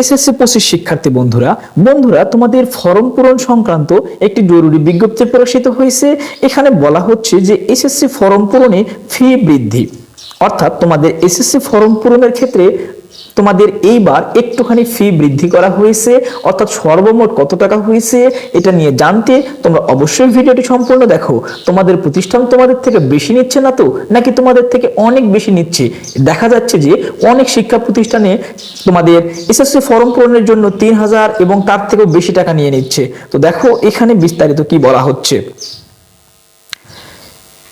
SSC পঁচিশ শিক্ষার্থী বন্ধুরা বন্ধুরা, তোমাদের ফর্ম পূরণ সংক্রান্ত একটি জরুরি বিজ্ঞপ্তি প্রকাশিত হয়েছে। এখানে বলা হচ্ছে যে এসএসসি ফর্ম পূরণে ফি বৃদ্ধি। অর্থাৎ তোমাদের এসএসসি ফর্ম পূরণের ক্ষেত্রে তোমাদের এইবার একটুখানি ফি বৃদ্ধি করা হয়েছে, অর্থাৎ সর্বমোট কত টাকা হয়েছে এটা নিয়ে জানতে তোমরা অবশ্যই ভিডিওটি সম্পূর্ণ দেখো। তোমাদের প্রতিষ্ঠান তোমাদের থেকে বেশি নিচ্ছে না তো? নাকি তোমাদের থেকে অনেক বেশি নিচ্ছে? দেখা যাচ্ছে যে অনেক শিক্ষা প্রতিষ্ঠানে তোমাদের এসএসসি ফর্ম পূরণের জন্য তিন হাজার এবং তার থেকেও বেশি টাকা নিয়ে নিচ্ছে। তো দেখো এখানে বিস্তারিত কি বলা হচ্ছে।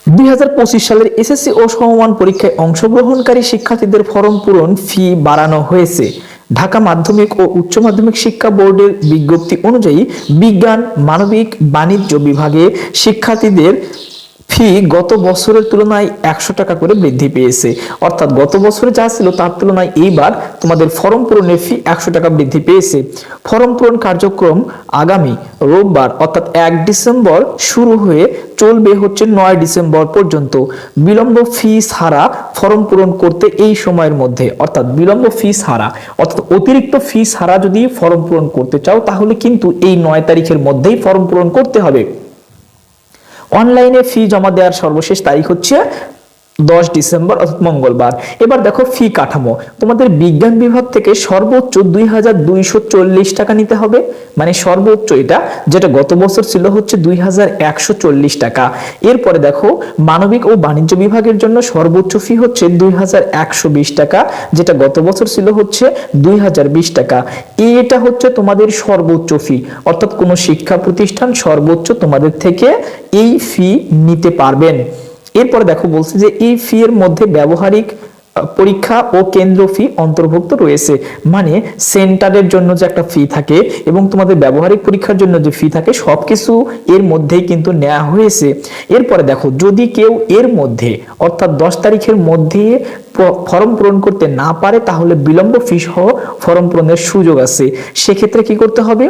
দুই হাজার পঁচিশ সালের এসএসসি ও সমমান পরীক্ষায় অংশগ্রহণকারী শিক্ষার্থীদের ফর্ম পূরণ ফি বাড়ানো হয়েছে। ঢাকা মাধ্যমিক ও উচ্চ মাধ্যমিক শিক্ষা বোর্ডের বিজ্ঞপ্তি অনুযায়ী বিজ্ঞান, মানবিক, বাণিজ্য বিভাগে শিক্ষার্থীদের ফি গত বছরের তুলনায় একশো টাকা করে বৃদ্ধি পেয়েছে। অর্থাৎ গত বছরে যা ছিল তার তুলনায় এইবার তোমাদের ফর্ম পূরণের ফি একশো টাকা বৃদ্ধি পেয়েছে। ফর্ম পূরণ কার্যক্রম আগামী রোববার, অর্থাৎ এক ডিসেম্বর, শুরু হয়ে চলবে হচ্ছে নয় ডিসেম্বর পর্যন্ত। বিলম্ব ফি ছাড়া ফর্ম পূরণ করতে এই সময়ের মধ্যে, অর্থাৎ বিলম্ব ফি ছাড়া, অর্থাৎ অতিরিক্ত ফি ছাড়া যদি ফর্ম পূরণ করতে চাও, তাহলে কিন্তু এই নয় তারিখের মধ্যেই ফর্ম পূরণ করতে হবে। অনলাইনে ফি জমা দেওয়ার সর্বশেষ তারিখ হচ্ছে দশ ডিসেম্বর অর্থাৎ মঙ্গলবার। এবার দেখো ফি কাঠামো। তোমাদের বিজ্ঞান বিভাগ থেকে সর্বোচ্চ দুই হাজার দুইশো চল্লিশ টাকা নিতে হবে। মানে সর্বোচ্চ এটা, যেটা গত বছর ছিল হচ্ছে দুই হাজার একশো চল্লিশ টাকা। এরপরে দেখো, মানবিক ও বাণিজ্য বিভাগের জন্য সর্বোচ্চ ফি হচ্ছে দুই হাজার একশো বিশ টাকা, যেটা গত বছর ছিল হচ্ছে দুই হাজার বিশ টাকা। এটা হচ্ছে তোমাদের সর্বোচ্চ ফি। অর্থাৎ কোনো শিক্ষা প্রতিষ্ঠান সর্বোচ্চ তোমাদের থেকে এই ফি নিতে পারবেন। এরপরে দেখো বলছে যে এই ফি এর মধ্যে ব্যবহারিক পরীক্ষা ও কেন্দ্র ফি অন্তর্ভুক্ত রয়েছে। মানে সেন্টারের জন্য যে একটা ফি থাকে এবং তোমাদের ব্যবহারিক পরীক্ষার জন্য যে ফি থাকে, সবকিছু এর মধ্যেই কিন্তু নেওয়া হয়েছে। এরপরে দেখো, যদি কেউ এর মধ্যে, অর্থাৎ দশ তারিখের মধ্যে ফর্ম পূরণ করতে না পারে, তাহলে বিলম্ব ফি সহ ফর্ম পূরণের সুযোগ আছে। সেক্ষেত্রে কি করতে হবে?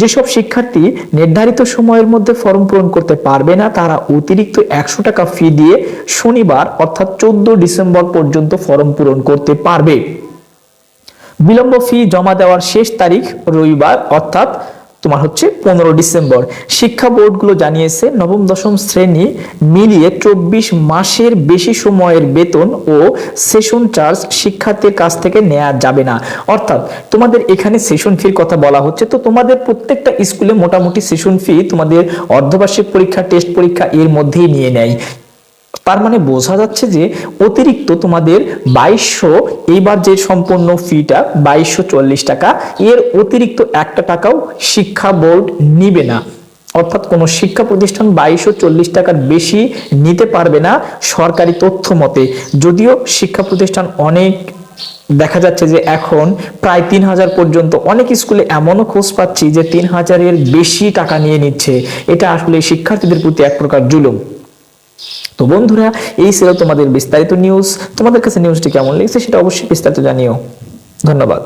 যেসব শিক্ষার্থী নির্ধারিত সময়ের মধ্যে ফর্ম পূরণ করতে পারবে না, তারা অতিরিক্ত একশো টাকা ফি দিয়ে শনিবার অর্থাৎ চোদ্দ ডিসেম্বর পর্যন্ত ফর্ম পূরণ করতে পারবে। বিলম্ব ফি জমা দেওয়ার শেষ তারিখ রবিবার, অর্থাৎ তোমার হচ্ছে পনেরো ডিসেম্বর। শিক্ষা বোর্ডগুলো জানিয়েছে নবম, দশম শ্রেণি মিলিয়ে চব্বিশ মাসের বেশি সময়ের বেতন ও সেশন চার্জ শিক্ষার্থীর কাছ থেকে নেওয়া যাবে না। অর্থাৎ তোমাদের এখানে সেশন ফির কথা বলা হচ্ছে। তো তোমাদের প্রত্যেকটা স্কুলে মোটামুটি সেশন ফি তোমাদের অর্ধবার্ষিক পরীক্ষা, টেস্ট পরীক্ষা এর মধ্যেই নিয়ে নেয়। তার মানে বোঝা যাচ্ছে যে অতিরিক্ত তোমাদের বাইশশো, এইবার যে সম্পূর্ণ ফিটা বাইশশো চল্লিশ টাকা, এর অতিরিক্ত একটা টাকাও শিক্ষা বোর্ড নিবে না। অর্থাৎ কোনো শিক্ষা প্রতিষ্ঠান বাইশশো চল্লিশ টাকার বেশি নিতে পারবে না সরকারি তথ্য মতে। যদিও শিক্ষা প্রতিষ্ঠান অনেক দেখা যাচ্ছে যে এখন প্রায় তিন হাজার পর্যন্ত অনেক স্কুলে এমনও খোঁজ পাচ্ছি যে তিন হাজারের বেশি টাকা নিয়ে নিচ্ছে। এটা আসলে শিক্ষার্থীদের প্রতি এক প্রকার জুলুম। তো বন্ধুরা, এই ছিল তোমাদের বিস্তারিত নিউজ তোমাদের কাছে নিউজটি কেমন লেগেছে সেটা অবশ্যই বিস্তারিত জানিও। ধন্যবাদ।